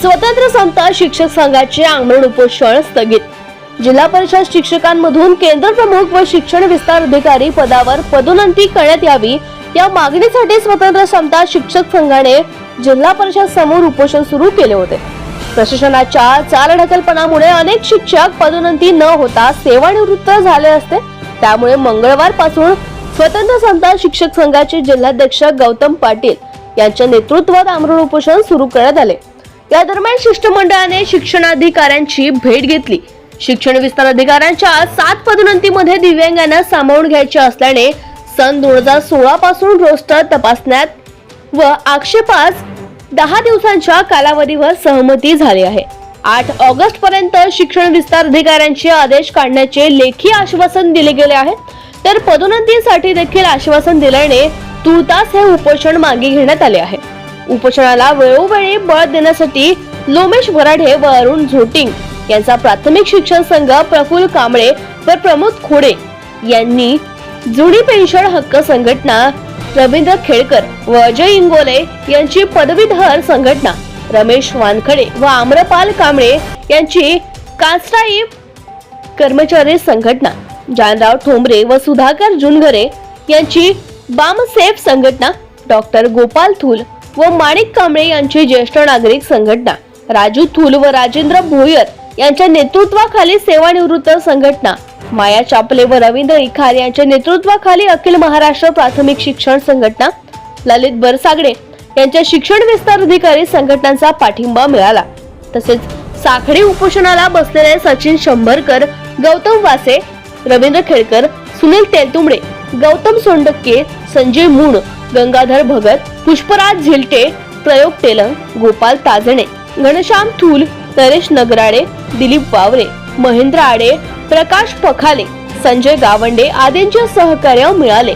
स्वतंत्र समता शिक्षक संघाचे आंदोलन उपोषण स्थगित. जिल्हा परिषद शिक्षकांमधून केंद्र प्रमुख व शिक्षण विस्तार अधिकारी पदावर पदोन्नती करण्यात यावी या मागणीसाठी स्वतंत्र समता शिक्षक संघाने जिल्हा परिषद समोर उपोषण सुरू केले होते. प्रशासनाच्या चालढकलपणामुळे अनेक शिक्षक पदोन्नती न होता सेवानिवृत्त झाले असते. त्यामुळे मंगळवारपासून स्वतंत्र समता शिक्षक संघाचे जिल्हाध्यक्ष गौतम पाटील यांच्या नेतृत्वात आमरण उपोषण सुरू करण्यात आले. या दरम्यान शिष्टमंडळाने शिक्षणाधिकाऱ्यांची भेट घेतली. शिक्षण विस्तार अधिकाऱ्यांच्या सात पदोन्नतीमध्ये दिव्यांगांना सामावून घ्यायचे असल्याने सन दोन हजार सोळा पासून रोस्टर तपासण्यात व आक्षेपास दहा दिवसांच्या कालावधीवर सहमती झाली आहे. आठ ऑगस्ट पर्यंत शिक्षण विस्तार अधिकाऱ्यांचे आदेश काढण्याचे लेखी आश्वासन दिले गेले आहे. तर पदोन्नतीसाठी देखील आश्वासन दिल्याने तुर्तास हे उपोषण मागे घेण्यात आले आहे. उपोषणाला वेळोवेळी बळ देण्यासाठी लोमेश वराढे व अरुण झोटिंग यांचा प्राथमिक शिक्षण संघ प्रफुल्ल कांबळे व प्रमोद खोडे यांनी जुनी पेन्शन हक्क संघटना रवींद्र खेळकर व अजय इंगोले यांची पदवीधर संघटना. रमेश वानखडे व आम्रपाल कांबळे यांची कास्टाई कर्मचारी संघटना. जानराव ठोंबरे व सुधाकर जुनघरे यांची बामसेफ संघटना. डॉक्टर गोपाल थूल व माणिक कांबळे यांची ज्येष्ठ नागरिक संघटना राजू थुल व राजेंद्र भोयर यांच्या नेतृत्वाखाली सेवानिवृत्त संघटना माया चापले व रवींद्र इखार यांच्या नेतृत्वाखाली अखिल महाराष्ट्र प्राथमिक शिक्षण संघटना ललित बरसागडे यांच्या शिक्षण विस्तार अधिकारी संघटनांचा पाठिंबा मिळाला. तसेच साखळी उपोषणाला बसलेले सचिन शंभरकर गौतम वासे रवींद्र खेळकर सुनील तेलतुंबडे गौतम सोंडके संजय मुण गंगाधर भगत पुष्पराज झिलटे प्रयोग तेलंग गोपाल ताजणे घनश्याम थूल नरेश नगराडे दिलीप वावरे महेंद्र आडे प्रकाश पखाले संजय गावंडे आदींचे सहकार्य मिळाले.